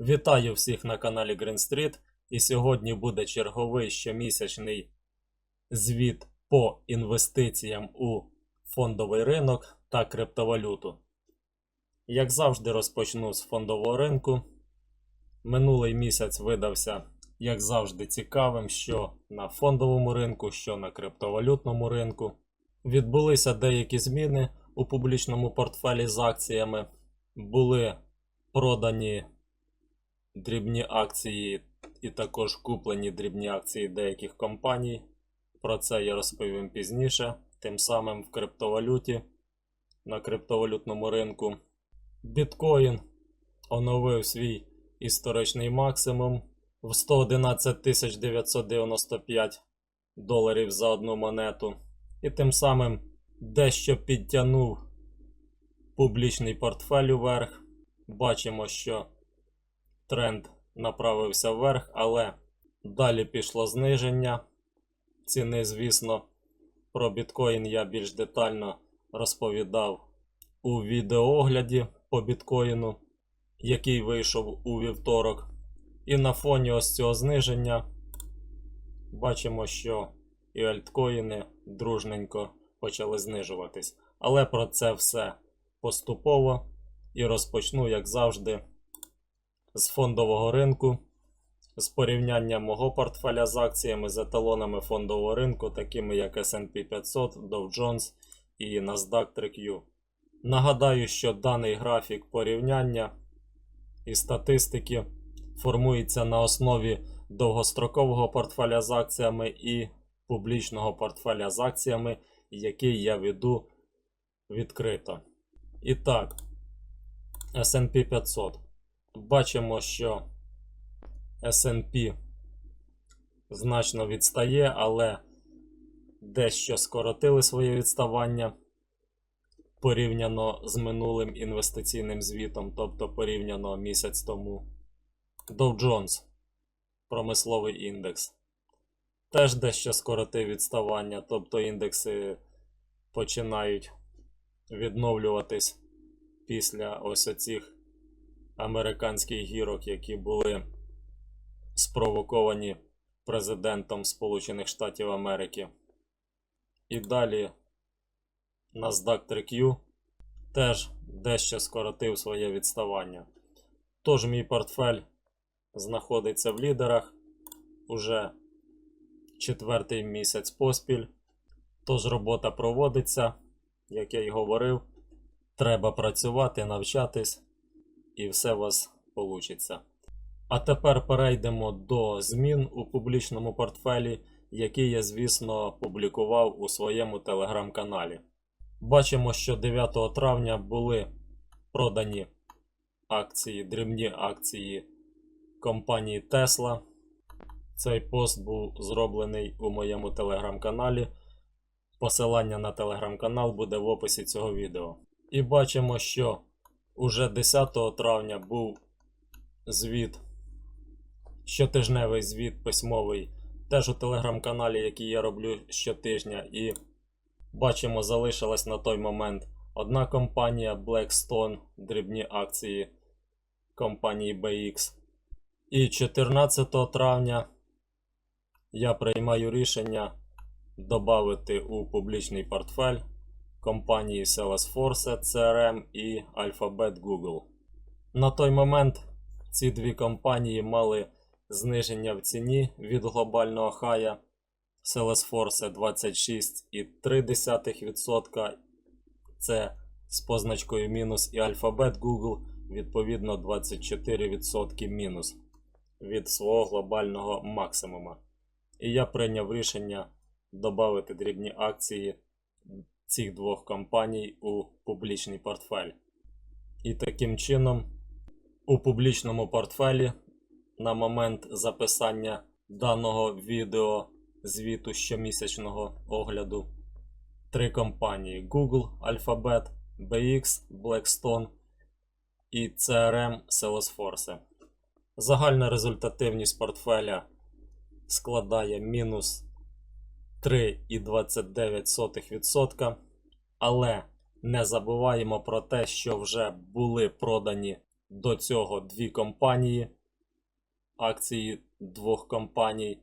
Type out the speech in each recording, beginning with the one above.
Вітаю всіх на каналі Green Street. І сьогодні буде черговий щомісячний звіт по інвестиціям у фондовий ринок та криптовалюту. Як завжди, розпочну з фондового ринку. Минулий місяць видався, як завжди, цікавим, що на фондовому ринку, що на криптовалютному ринку. Відбулися деякі зміни у публічному портфелі з акціями. Були продані дрібні акції і також куплені дрібні акції деяких компаній. Про це я розповім пізніше. Тим самим в криптовалюті на криптовалютному ринку. Біткоін оновив свій історичний максимум в 111 995 доларів за одну монету. І тим самим дещо підтягнув публічний портфель уверх. Бачимо, що тренд направився вверх, але далі пішло зниження ціни, звісно. Про біткоін я більш детально розповідав у відеоогляді по біткоїну, який вийшов у вівторок. І на фоні ось цього зниження бачимо, що і альткоїни дружненько почали знижуватись. Але про це все поступово і розпочну, як завжди, з фондового ринку, з порівняння мого портфеля з акціями з еталонами фондового ринку, такими як SP 500, Dow Jones і Nasdaq 3Q. Нагадаю, що даний графік порівняння і статистики формується на основі довгострокового портфеля з акціями і публічного портфеля з акціями, який я веду відкрито. І так, SP 500. Бачимо, що SP значно відстає, але дещо скоротили своє відставання порівняно з минулим інвестиційним звітом, тобто порівняно місяць тому. Dow Jones, промисловий індекс. Теж дещо скоротив відставання, тобто індекси починають відновлюватись після ось оцих американських гірок, які були спровоковані президентом Сполучених Штатів Америки. І далі NASDAQ 3Q теж дещо скоротив своє відставання. Тож мій портфель знаходиться в лідерах уже четвертий місяць поспіль. Тож робота проводиться, як я й говорив. Треба працювати, навчатись, і все у вас вийде. А тепер перейдемо до змін у публічному портфелі, які я, звісно, публікував у своєму телеграм-каналі. Бачимо, що 9 травня були продані акції, дрібні акції компанії Tesla. Цей пост був зроблений у моєму телеграм-каналі. Посилання на телеграм-канал буде в описі цього відео. І бачимо, що уже 10 травня був звіт, щотижневий звіт письмовий, теж у телеграм-каналі, який я роблю щотижня. І бачимо, залишилась на той момент одна компанія Blackstone, дрібні акції компанії BX. І 14 травня я приймаю рішення додати у публічний портфель компанії Salesforce CRM і Alphabet Google. На той момент ці дві компанії мали зниження в ціні від глобального хая Salesforce 26,3%. Це з позначкою мінус і Alphabet Google відповідно 24% мінус від свого глобального максимума. І я прийняв рішення додати дрібні акції цих двох компаній у публічний портфель. І таким чином, у публічному портфелі на момент записання даного відео звіту щомісячного огляду три компанії Google, Alphabet, BX, Blackstone і CRM Salesforce. Загальна результативність портфеля складає мінус 3,29%. Але не забуваємо про те, що вже були продані до цього дві компанії, акції двох компаній.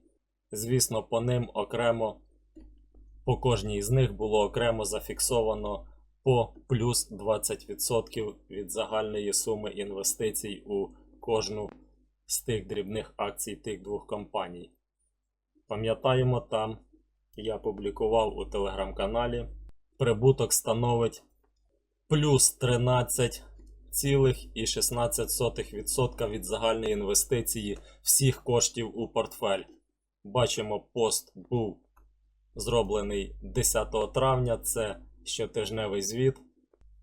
Звісно, по ним окремо, по кожній з них було окремо зафіксовано по плюс 20% від загальної суми інвестицій у кожну з тих дрібних акцій тих двох компаній. Пам'ятаємо, там я публікував у телеграм-каналі. Прибуток становить плюс 13,16% від загальної інвестиції всіх коштів у портфель. Бачимо, пост був зроблений 10 травня, це щотижневий звіт.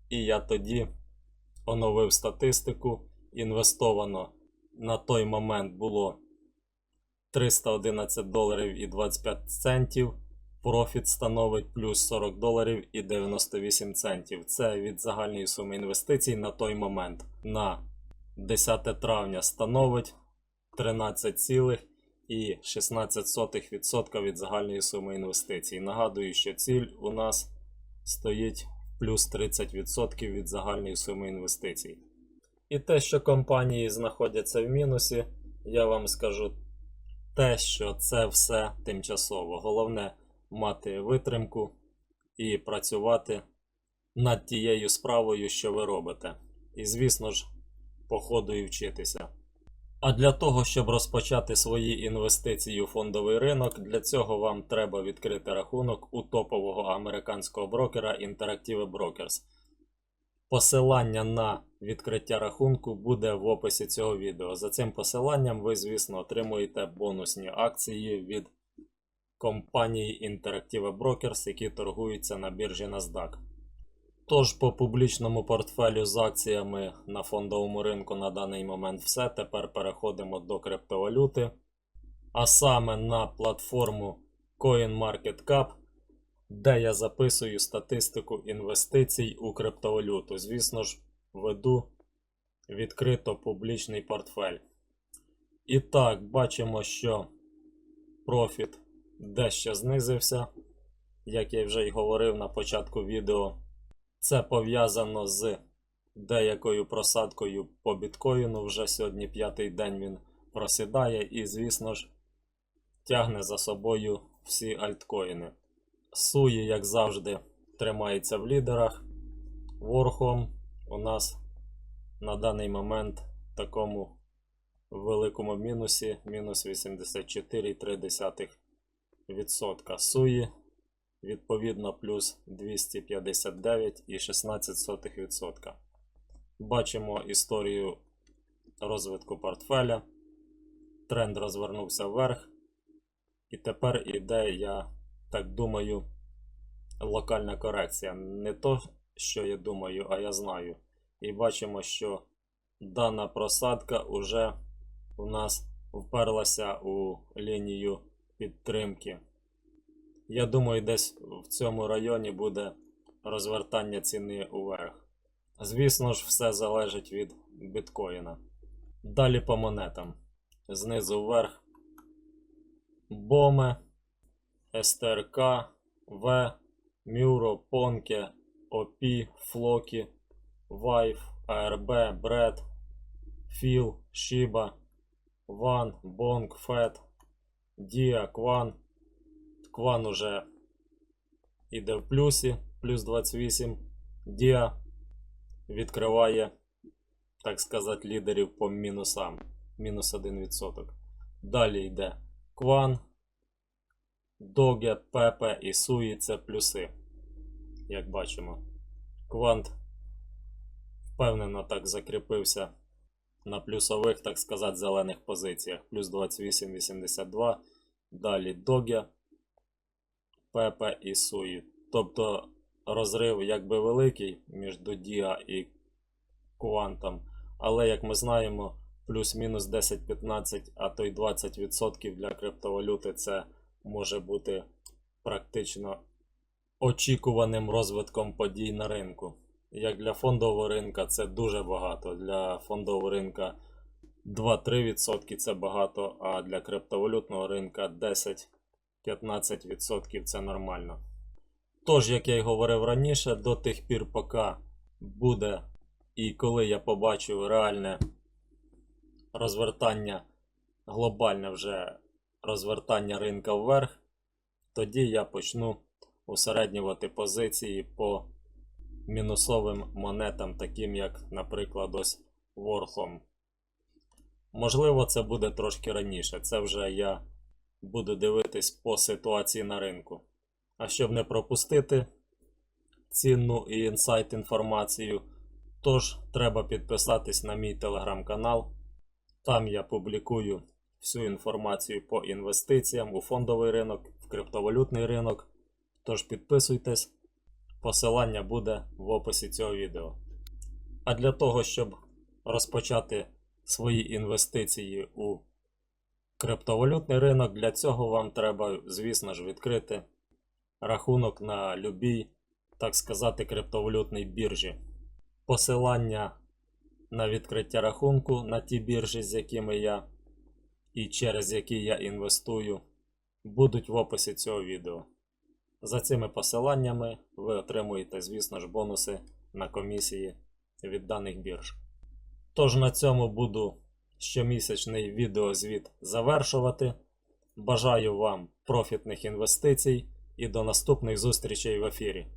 І я тоді оновив статистику. Інвестовано на той момент було 311 доларів і 25 центів. Профіт становить плюс 40 доларів і 98 центів. Це від загальної суми інвестицій на той момент. На 10 травня становить 13,16% від загальної суми інвестицій. Нагадую, що ціль у нас стоїть плюс 30% від загальної суми інвестицій. І те, що компанії знаходяться в мінусі, я вам скажу те, що це все тимчасово. Головне мати витримку і працювати над тією справою, що ви робите. І, звісно ж, по ходу і вчитися. А для того, щоб розпочати свої інвестиції у фондовий ринок, для цього вам треба відкрити рахунок у топового американського брокера Interactive Brokers. Посилання на відкриття рахунку буде в описі цього відео. За цим посиланням ви, звісно, отримуєте бонусні акції від компанії Interactive Brokers, які торгуються на біржі NASDAQ. Тож по публічному портфелю з акціями на фондовому ринку на даний момент все. Тепер переходимо до криптовалюти. А саме на платформу CoinMarketCap, де я записую статистику інвестицій у криптовалюту. Звісно ж, веду відкрито публічний портфель. І так, бачимо, що профіт дещо знизився, як я вже й говорив на початку відео. Це пов'язано з деякою просадкою по біткоїну. Вже сьогодні п'ятий день він просідає і, звісно ж, тягне за собою всі альткоїни. Суї, як завжди, тримається в лідерах. Ворхом у нас на даний момент в такому великому мінусі мінус 84,3%. Суї відповідно плюс 259,16%. Бачимо історію розвитку портфеля. Тренд розвернувся вверх. І тепер іде, я так думаю, локальна корекція. Не то, що я думаю, а я знаю. І бачимо, що дана просадка уже у нас вперлася у лінію підтримки. Я думаю, десь в цьому районі буде розвертання ціни уверх. Звісно ж, все залежить від біткоїна. Далі по монетам. Знизу вверх. Боме, СТРК, В, Мюро, Понке, ОПІ, Флокі, Вайф, АРБ, Бред, Філ, Шіба, Ван, Бонг, Фет, Діа, Кван. Кван уже іде в плюсі, плюс 28. Діа відкриває, так сказати, лідерів по мінусам. Мінус 1%. Далі йде Кван, Доге, Пепе і Суї це плюси. Як бачимо. Квант впевнено так закріпився на плюсових, так сказати, зелених позиціях. Плюс 28,82. Далі Доге. Пепе і Суї. Тобто розрив якби великий між Діа і Квантом. Але, як ми знаємо, плюс-мінус 10-15, а то й 20% для криптовалюти це може бути практично очікуваним розвитком подій на ринку. Як для фондового ринка це дуже багато. Для фондового ринка 2-3% це багато, а для криптовалютного ринка 10 15% це нормально. Тож, як я й говорив раніше, до тих пір, поки буде І коли я побачу реальне розвертання, глобальне вже розвертання ринка вверх, тоді я почну усереднювати позиції по мінусовим монетам, таким як, наприклад, ось Ворхом. Можливо, це буде трошки раніше. Це вже я буду дивитись по ситуації на ринку. А щоб не пропустити цінну і інсайт інформацію, тож треба підписатись на мій телеграм-канал. Там я публікую всю інформацію по інвестиціям у фондовий ринок, в криптовалютний ринок. Тож підписуйтесь, посилання буде в описі цього відео. А для того, щоб розпочати свої інвестиції у криптовалютний ринок, для цього вам треба, звісно ж, відкрити рахунок на любій, так сказати, криптовалютній біржі. Посилання на відкриття рахунку на ті біржі, з якими я і через які я інвестую, будуть в описі цього відео. За цими посиланнями ви отримуєте, звісно ж, бонуси на комісії від даних бірж. Тож на цьому буду щомісячний відеозвіт завершувати. Бажаю вам профітних інвестицій і до наступних зустрічей в ефірі.